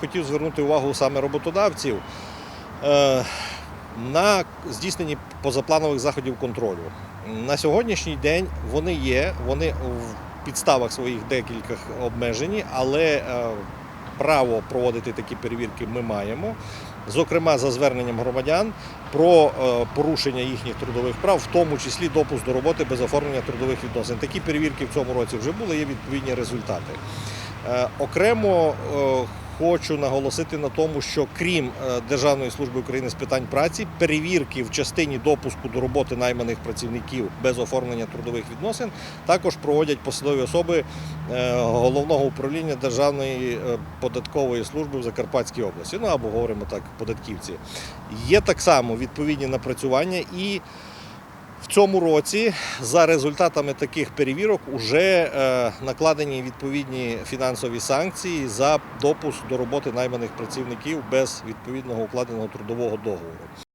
Хотів звернути увагу саме роботодавців е, на здійсненні позапланових заходів контролю. На сьогоднішній день вони є, вони в підставах своїх декілька обмежені, але е, право проводити такі перевірки ми маємо. Зокрема, за зверненням громадян про е, порушення їхніх трудових прав, в тому числі допуск до роботи без оформлення трудових відносин. Такі перевірки в цьому році вже були, є відповідні результати. Окремо хочу наголосити на тому, що крім е, Державної служби України з питань праці, перевірки в частині допуску до роботи найманих працівників без оформлення трудових відносин також проводять посадові особи е, головного управління Державної е, податкової служби в Закарпатській області. Ну або говоримо так, податківці. Є так само відповідні напрацювання і. Цьому році за результатами таких перевірок вже е, накладені відповідні фінансові санкції за допуск до роботи найманих працівників без відповідного укладеного трудового договору.